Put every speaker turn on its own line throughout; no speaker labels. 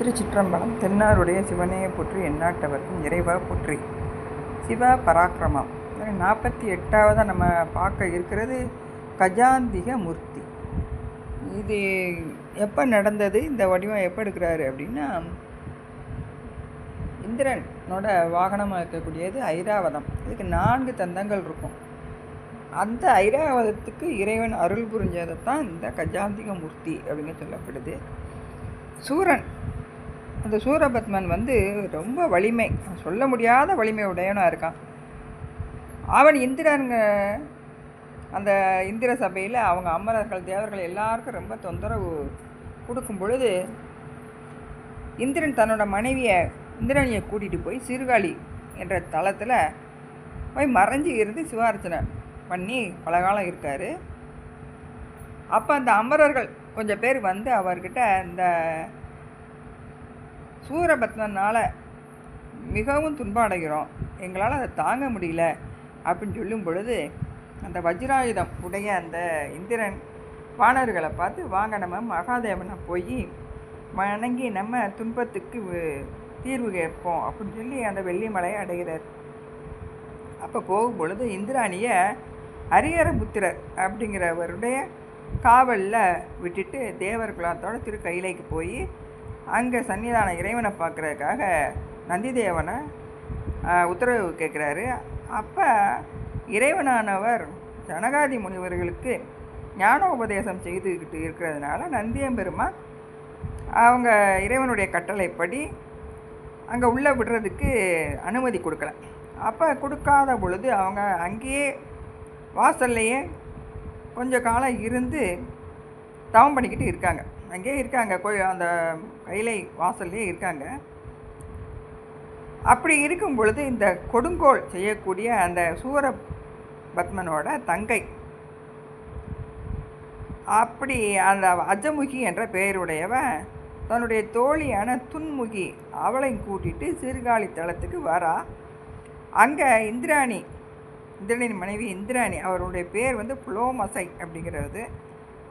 திருச்சிற்றம்பலம் தென்னாருடைய சிவனையை போற்றி எண்ணாட்டவர்க்கும் இறைவா போற்றி. சிவ பராக்கிரமம். நாற்பத்தி எட்டாவதாக நம்ம பார்க்க இருக்கிறது கஜாந்திக மூர்த்தி. இது எப்போ நடந்தது? இந்த வடிவம் எப்போ எடுக்கிறாரு அப்படின்னா இந்திரனோட வாகனமாக இருக்கக்கூடியது ஐராவதம். இதுக்கு நான்கு தந்தங்கள் இருக்கும். அந்த ஐராவதத்துக்கு இறைவன் அருள் புரிஞ்சதை தான் இந்த கஜாந்திக மூர்த்தி அப்படின்னு சொல்லப்படுது. சூரன் அந்த சூரபத்மன் வந்து ரொம்ப வலிமை. சொல்ல முடியாத வலிமை உடையவனாக இருக்கான். அவன் இந்திரனுங்க அந்த இந்திர சபையில் அவங்க அமரர்கள் தேவர்கள் எல்லாருக்கும் ரொம்ப தொந்தரவு கொடுக்கும் பொழுது இந்திரன் தன்னோட மனைவியை இந்திரனியை கூட்டிகிட்டு போய் சீர்காழி என்ற தளத்தில் போய் மறைஞ்சு இருந்து சிவார்ச்சனை பண்ணி பல காலம் இருக்கார். அப்போ அந்த அமரர்கள் கொஞ்சம் பேர் வந்து அவர்கிட்ட இந்த சூரபத்மனால் மிகவும் துன்பம் அடைகிறோம் எங்களால் அதை தாங்க முடியல. அப்படின்னு சொல்லும் பொழுது அந்த வஜ்ராயுதம் உடைய அந்த இந்திரன் வானர்களை பார்த்து வாங்க நம்ம மகாதேவனை போய் வணங்கி நம்ம துன்பத்துக்கு தீர்வு கேட்போம் அப்படின்னு சொல்லி அந்த வெள்ளிமலையை அடைகிறார். அப்போ போகும் பொழுது இந்திராணியை ஹரிஹரபுத்திரர் அப்படிங்கிறவருடைய காவலில் விட்டுட்டு தேவர் குலத்தோட திரு கைலைக்கு போய் அங்கே சன்னிதான இறைவனை பார்க்குறதுக்காக நந்திதேவனை உத்தரவு கேட்குறாரு. அப்போ இறைவனானவர் ஜனகாதி முனிவர்களுக்கு ஞானோபதேசம் செய்துக்கிட்டு இருக்கிறதுனால நந்தியம்பெருமான் அவங்க இறைவனுடைய கட்டளைப்படி அங்கே உள்ளே விடுறதுக்கு அனுமதி கொடுக்கல. அப்போ கொடுக்காத பொழுது அவங்க அங்கேயே வாசல்லையே கொஞ்ச காலம் இருந்து தவம் பண்ணிக்கிட்டு இருக்காங்க. அங்கேயே இருக்காங்க கோயில் அந்த கைலை வாசல்லையே இருக்காங்க. அப்படி இருக்கும் பொழுது இந்த கொடுங்கோல் செய்யக்கூடிய அந்த சூர பத்மனோட தங்கை அப்படி அந்த அஜமுகி என்ற பெயருடையவ தன்னுடைய தோழியான துன்முகி அவளையும் கூட்டிட்டு சீர்காழி தளத்துக்கு வரா. அங்கே இந்திராணி இந்திரனின் மனைவி இந்திராணி அவருடைய பேர் வந்து புலோமசை அப்படிங்கிறது.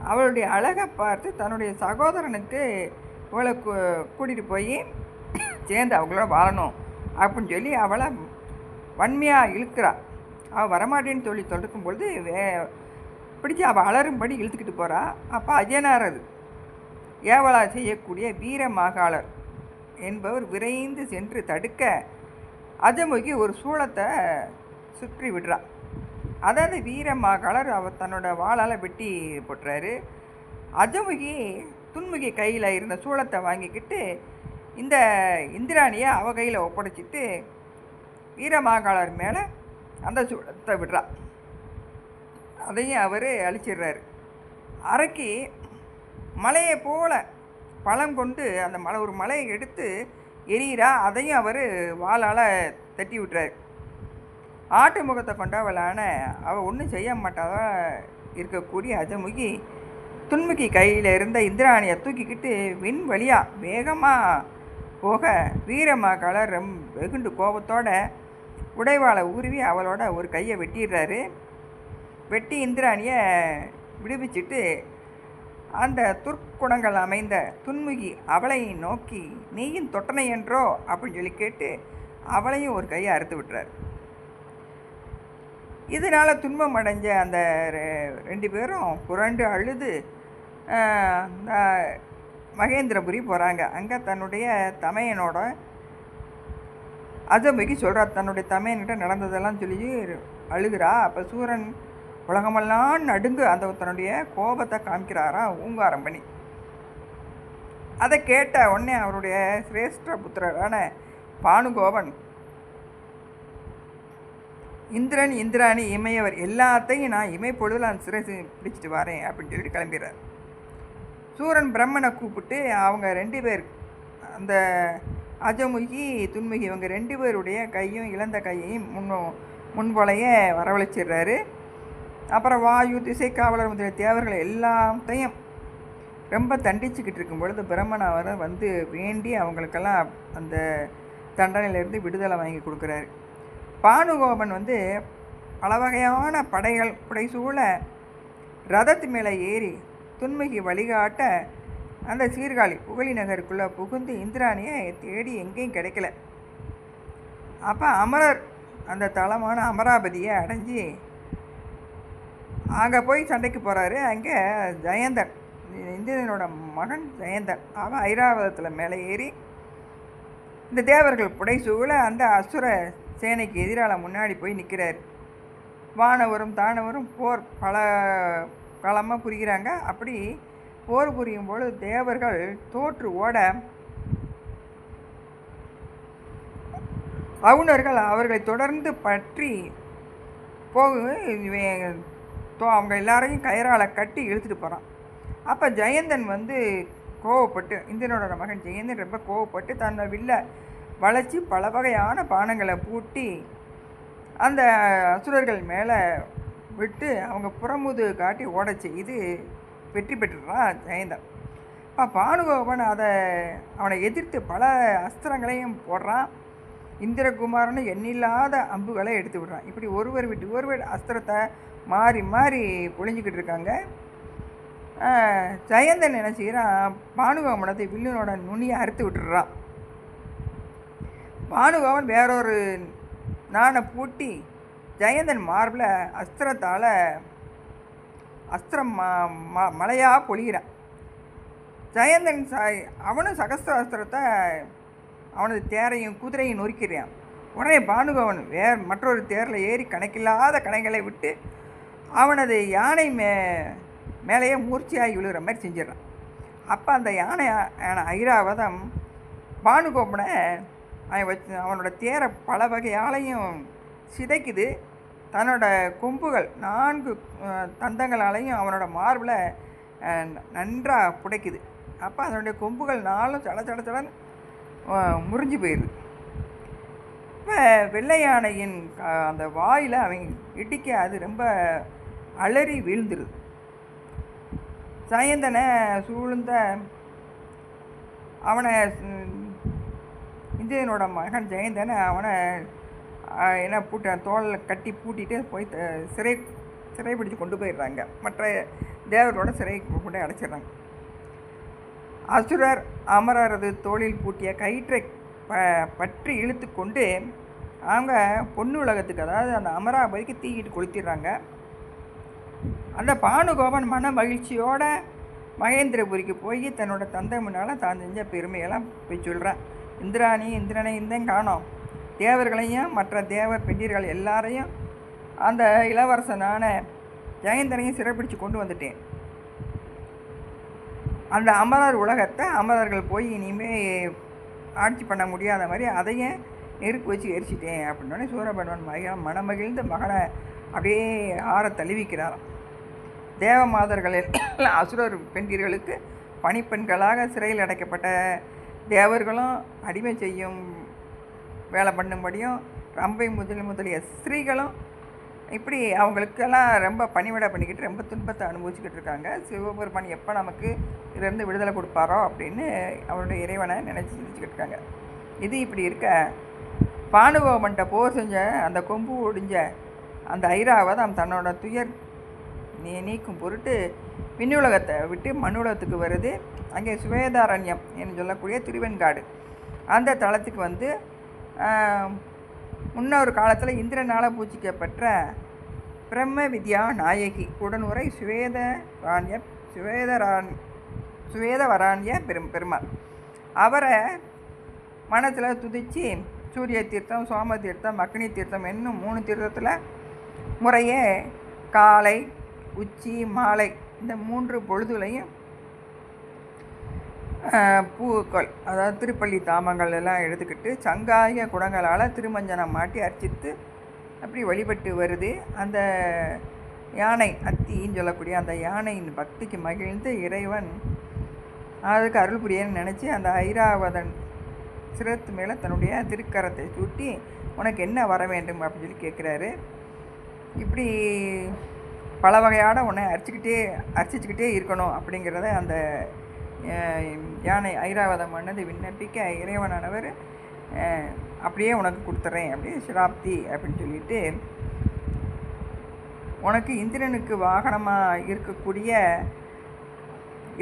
அவளுடைய அழகை பார்த்து தன்னுடைய சகோதரனுக்கு இவளை கூட்டிகிட்டு போய் சேர்ந்து அவங்களோட வாழணும் அப்படின்னு சொல்லி அவளை வன்மையாக இழுக்கிறாள் அவள் வரமாட்டேன்னு சொல்லி தொடுக்கும் பொழுது வே பிடிச்சி அவள் அலரும்படி இழுத்துக்கிட்டு போகிறாள் அப்போ அஜயனாரது ஏவலா செய்யக்கூடிய வீர மாகாளர் என்பவர் விரைந்து சென்று தடுக்க அஜமுகி ஒரு சூளத்தை சுற்றி விடுறாள் அதாவது வீர மாகாளர் அவர் தன்னோட வாளால் வெட்டி போட்டுறாரு. அஜமுகி துன்முகி கையில் இருந்த சூளத்தை வாங்கிக்கிட்டு இந்த இந்திராணியை அவ கையில் ஒப்படைச்சிட்டு வீரமாகாளர் மேலே அந்த சூளத்தை விடுறா. அதையும் அவர் அழிச்சிடுறாரு. அரைக்கி மலையை போல பழம் கொண்டு அந்த மலை ஒரு மலையை எடுத்து எரியிறா அதையும் அவர் வாளால் தட்டி விட்டுறாரு. ஆட்டு முகத்தை கொண்டவளான அவள் ஒன்றும் செய்ய மாட்டாதா இருக்கக்கூடிய அஜமுகி துன்முகி கையில் இருந்த இந்திராணியை தூக்கிக்கிட்டு விண் வழியாக வேகமாக போக வீரமாக்காளர் ரொம்ப வெகுண்டு கோபத்தோட உடைவாளை உருவி அவளோட ஒரு கையை வெட்டிடுறாரு. வெட்டி இந்திராணியை விடுவிச்சிட்டு அந்த துர்க்குணங்கள் அமைந்த துன்முகி அவளை நோக்கி நீயும் தொட்டனை என்றோ? அப்படின்னு சொல்லி கேட்டு அவளையும் ஒரு கையை அறுத்து விட்டுறாரு. இதனால் துன்பம் அடைஞ்ச அந்த ரெ- ரெண்டு பேரும் புரண்டு அழுது மகேந்திரபுரி போகிறாங்க அங்கே தன்னுடைய தமையனோட அஜமுகி சொல்கிறா தன்னுடைய தமையன்கிட்ட நடந்ததெல்லாம் சொல்லி அழுகிறா. அப்போ சூரன் உலகமெல்லாம் நடுங்கு. அந்த தன்னுடைய கோபத்தை காமிக்கிறாரா ஊங்காரம் பண்ணி அதை கேட்ட உடனே அவருடைய சிரேஷ்ட புத்திரரான பானுகோபன் இந்திரன் இந்திராணி இமையவர் எல்லாத்தையும் நான் இமை பொழுதில் அந்த சிறை பிடிச்சிட்டு வரேன் அப்படின்னு சொல்லிட்டு கிளம்பிடுறார். சூரன் பிரம்மனை கூப்பிட்டு அவங்க ரெண்டு பேர் அந்த அஜமுகி துன்முகி இவங்க ரெண்டு பேருடைய கையும் இழந்த கையையும் முன் முன்போலைய வரவழைச்சிடுறாரு. அப்புறம் வாயு திசை காவலர் முதலிய தேவர்கள் எல்லாத்தையும் ரொம்ப தண்டிச்சுக்கிட்டு இருக்கும் பொழுது பிரம்மன் அவரை வந்து வேண்டி அவங்களுக்கெல்லாம் அந்த தண்டனையிலேருந்து விடுதலை வாங்கி கொடுக்குறாரு. பானுகோபன் வந்து பல வகையான படைகள் புடைசூழ ரதத்து மேலே ஏறி துன்முகி வழிகாட்ட அந்த சீர்காழி புகழி நகருக்குள்ளே புகுந்து இந்திராணியை தேடி எங்கேயும் கிடைக்கல. அப்போ அமரர் அந்த தளமான அமராவதியை அடைஞ்சி அங்கே போய் சண்டைக்கு போகிறாரு அங்கே ஜெயந்தன் இந்திரனோட மகன் ஜெயந்தன் அவன் ஐராவதத்தில் மேலே ஏறி இந்த தேவர்கள் புடைசூழ அந்த அசுர சேனைக்கு எதிரால முன்னாடி போய் நிற்கிறார் வானவரும் தானவரும் போர் பல காலமாக புரிகிறாங்க. அப்படி போர் புரியும் பொழுது தேவர்கள் தோற்று ஓட அவுணர்கள் அவர்களை தொடர்ந்து பற்றி போக தோ- அவங்க எல்லாரையும் கயிறால் கட்டி இழுத்துட்டு போகிறான் அப்போ ஜெயந்தன் வந்து கோவப்பட்டு இந்திரனோட மகன் ஜெயந்தன் ரொம்ப கோவப்பட்டு தன்னை வில்ல வளைச்சி பல வகையான பானங்களை பூட்டி அந்த அசுரர்கள் மேலே விட்டு அவங்க புறமுது காட்டி ஓட செய்து வெற்றி பெற்றுறான் ஜெயந்தன். இப்போ பானுகோபன் அதை அவனை எதிர்த்து பல அஸ்திரங்களையும் போடுறான். இந்திரகுமாரனு எண்ணில்லாத அம்புகளை எடுத்து விடுறான். இப்படி ஒருவர் விட்டு ஒருவர் அஸ்திரத்தை மாறி மாறி பொழிஞ்சிக்கிட்டு இருக்காங்க. ஜெயந்தன் என்ன செய்கிறான் பானுகோபனத்தை வில்லுனோட நுனியை அறுத்து விட்டுடுறான். பானுகோவன் வேறொரு நானை பூட்டி ஜெயந்தன் மார்பில் அஸ்திரத்தால் அஸ்திரம் ம ம மலையாக பொழிகிறான். ஜெயந்தன் ச அவனும் சகஸ்திர அஸ்திரத்தை அவனது தேரையும் குதிரையும் நொறுக்கிறான் உடனே பானுகோவன் வேற மற்றொரு தேரில் ஏறி கணக்கில்லாத கணைகளை விட்டு அவனது யானை மே மேலேயே மூர்ச்சியாகி விழுகிற மாதிரி செஞ்சிடறான். அப்போ அந்த யானை யானை ஐராவதம் பானுகோபனை அவன் வச்சு அவனோட தேரை பல வகையாலையும் சிதைக்குது. தன்னோட கொம்புகள் நான்கு தந்தங்களாலையும் அவனோட மார்பில் நன்றாக புடைக்குது. அப்போ அதனுடைய கொம்புகள் நாளும் சட சட சடன்னு முறிஞ்சு போயிடுது இப்போ வெள்ளை யானையின் அந்த வாயில் அவன் இடிக்க அது ரொம்ப அலறி வீழ்ந்துருது. சயந்தனை சூழ்ந்த அவனை ம், மகன் ஜெயந்தனை அவனை என்ன பூட்ட தோலில் கட்டி பூட்டிட்டு போய் சிறை சிறை பிடிச்சு கொண்டு போயிடுறாங்க. மற்ற தேவரோட சிறை கொண்டு அடைச்சிடுறாங்க. அசுரர் அமரரது தோளில் பூட்டிய கயிற்றை ப பற்றி இழுத்து கொண்டு அவங்க பொண்ணு உலகத்துக்கு அதாவது அந்த அமராபதிக்கு தீக்கிட்டு கொளுத்திடுறாங்க. அந்த பானுகோபன் மன மகிழ்ச்சியோட மகேந்திரபுரிக்கு போய் தன்னோட தந்தை முன்னால் தான் செஞ்ச பெருமையெல்லாம் போய் சொல்கிறான் இந்திராணி இந்திரனை தான் காணோம். தேவர்களையும் மற்ற தேவ பெண்டிர்கள் எல்லாரையும் அந்த இளவரசனான ஜெயந்தனையும் சிறப்பிடித்து கொண்டு வந்துட்டேன். அந்த அமரர் உலகத்தை அமரர்கள் போய் இனிமேல் ஆட்சி பண்ண முடியாத மாதிரி அதையும் நெருப்பு வச்சு எரிச்சிட்டேன் அப்படின்னோடனே சூரபன்வன் மக மனமகிழ்ந்த மகனை அப்படியே ஆற தழுவிக்கிறாராம் தேவமாதர்கள் அசுரர் பெண்களுக்கு பணிப்பெண்களாக சிறையில் அடைக்கப்பட்ட தேவர்களும் அடிமை செய்யும் வேலை பண்ணும்படியும் ரம்பை முதல் முதலிய ஸ்திரீகளும் இப்படி அவங்களுக்கெல்லாம் ரொம்ப பணிவிடை பண்ணிக்கிட்டு ரொம்ப துன்பத்தை அனுபவிச்சுக்கிட்டு இருக்காங்க. சிவபெருமான் எப்போ நமக்கு இதிலேருந்து விடுதலை கொடுப்பாரோ அப்படின்னு அவருடைய இறைவனை நினச்சி சிரிச்சுக்கிட்டு இருக்காங்க. இது இப்படி இருக்க பானுகோமன்ட்ட போர் செஞ்ச அந்த கொம்பு ஒடிஞ்ச அந்த ஐராவதம் தன்னோட துயர் நீ நீக்கும் பொருட்டு விண்ணுலகத்தை விட்டு மண்ணுலகத்துக்கு வருது. அங்கே சுவேதாரண்யம் என்று சொல்லக்கூடிய திருவெண்காடு. அந்த தளத்துக்கு வந்து ஆஹ், முன்னொரு காலத்தில் இந்திரனால் பூஜிக்கப்பட்ட பிரம்ம வித்யா நாயகி. உடனுரை சுவேத ராணிய சுவேதரான் சுவேதவராணிய பெரும் பெருமாள். அவரை மனத்தில் துதித்து சூரிய தீர்த்தம் சோம தீர்த்தம் அக்னி தீர்த்தம் என்னும் மூணு தீர்த்தத்தில் முறையே காலை உச்சி மாலை இந்த மூன்று பொழுதுலையும் பூக்கள் அதாவது திருப்பள்ளி தாமங்கள் எல்லாம் எடுத்துக்கிட்டு சங்காய குடங்களால் திருமஞ்சனம் மாட்டி அர்ச்சித்து அப்படி வழிபட்டு வருது. அந்த யானை அத்தின்னு சொல்லக்கூடிய அந்த யானையின் பக்திக்கு மகிழ்ந்து இறைவன் அதுக்கு அருள் புரியன்னு நினச்சி அந்த ஐராவதன் சிரத்து மேலே தன்னுடைய திருக்கரத்தை சூட்டி உனக்கு என்ன வர வேண்டும்? அப்படின்னு சொல்லி கேட்குறாரு இப்படி பல வகையான உன்னை அரிச்சிக்கிட்டே அரிச்சிச்சுக்கிட்டே இருக்கணும் அப்படிங்கிறத அந்த யானை ஐராவதம் பண்ணது விண்ணப்பிக்க இறைவனானவர் அப்படியே உனக்கு கொடுத்துட்றேன் அப்படி சிராப்தி அப்படின்னு சொல்லிட்டு உனக்கு இந்திரனுக்கு வாகனமாக இருக்கக்கூடிய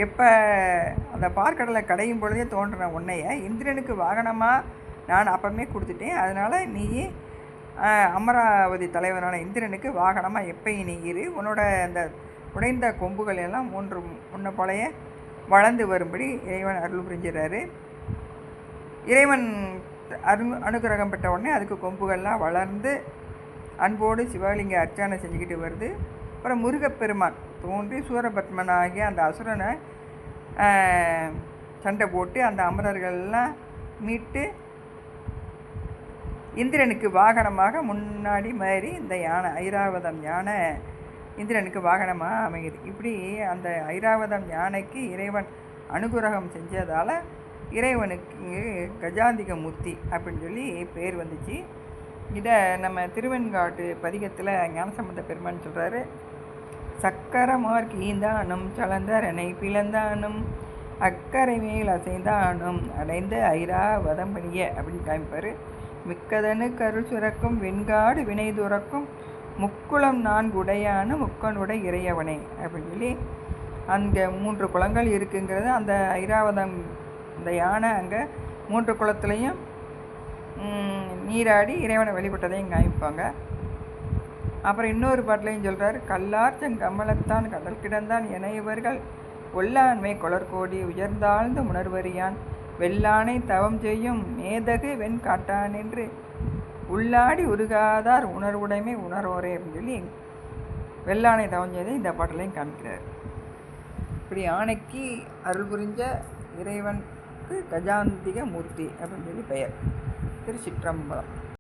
எப்போ அந்த பார்க்கடலை கடையும் பொழுதே தோன்றின உன்னைய இந்திரனுக்கு வாகனமாக நான் அப்பமே கொடுத்துட்டேன். அதனால் நீ அமராவதி தலைவரான இந்திரனுக்கு வாகனமாக எப்பயும் நீ இரு. உன்னோட அந்த உடைந்த கொம்புகள் எல்லாம் மூன்று முன்ன பழைய வளர்ந்து வரும்படி இறைவன் அருள் புரிஞ்சிடறாரு இறைவன் அரு அனுகிரகம் பெற்ற உடனே அதுக்கு கொம்புகள்லாம் வளர்ந்து அன்போடு சிவலிங்க அர்ச்சனை செஞ்சுக்கிட்டு வருது. அப்புறம் முருகப்பெருமான் தோன்றி சூரபத்மனாகிய அந்த அசுரனை சண்டை போட்டு அந்த அமரர்கள்லாம் மீட்டு இந்திரனுக்கு வாகனமாக முன்னாடி மாதிரி இந்த யானை ஐராவதம் யானை இந்திரனுக்கு வாகனமாக அமையுது. இப்படி அந்த ஐராவதம் யானைக்கு இறைவன் அனுகிரகம் செஞ்சதால் இறைவனுக்கு கஜாந்திக முத்தி அப்படின்னு சொல்லி பேர் வந்துச்சு. இதை நம்ம திருவெண்காட்டு பதிகத்தில் ஞானசம்பந்த பெருமான் சொல்கிறாரு சக்கரமார் கீந்தானும் சலந்தரனை பிளந்தானும் அக்கறை மேல் அசைந்தானும் அடைந்த ஐராவதம் பணிய அப்படின்னு காமிப்பார். மிக்கதனு கருள் சுரக்கும் வெண்காடு வினை துறக்கும் முக்குளம் நான்கு உடையான முக்கனுடை இறையவனே அப்படின்னு சொல்லி அங்கே மூன்று குளங்கள் இருக்குங்கிறது. அந்த ஐராவதம் இந்த யானை அங்கே மூன்று குளத்துலேயும் நீராடி இறைவனை வழிபட்டதையும் காமிப்பாங்க. அப்புறம் இன்னொரு பாட்டிலையும் சொல்கிறார் கல்லார்ச்சன் கமலத்தான் கடல் கிடந்தான் இணையவர்கள் இவர்கள் ஒல்லாண்மை கொளர்கோடி உயர்ந்தாழ்ந்து உணர்வறியான் வெள்ளானை தவம் செய்யும் மேதகு வெண் காட்டான் என்று உள்ளாடி உருகாதார் உணர்வுடைமை உணர்வோரே அப்படின்னு சொல்லி வெள்ளானை தவஞ்சதை இந்த பாட்டிலையும் காமிக்கிறார். இப்படி யானைக்கு அருள் புரிஞ்ச இறைவனுக்கு கஜாந்திக மூர்த்தி அப்படின்னு சொல்லி பெயர். திருச்சிற்றம்பலம்.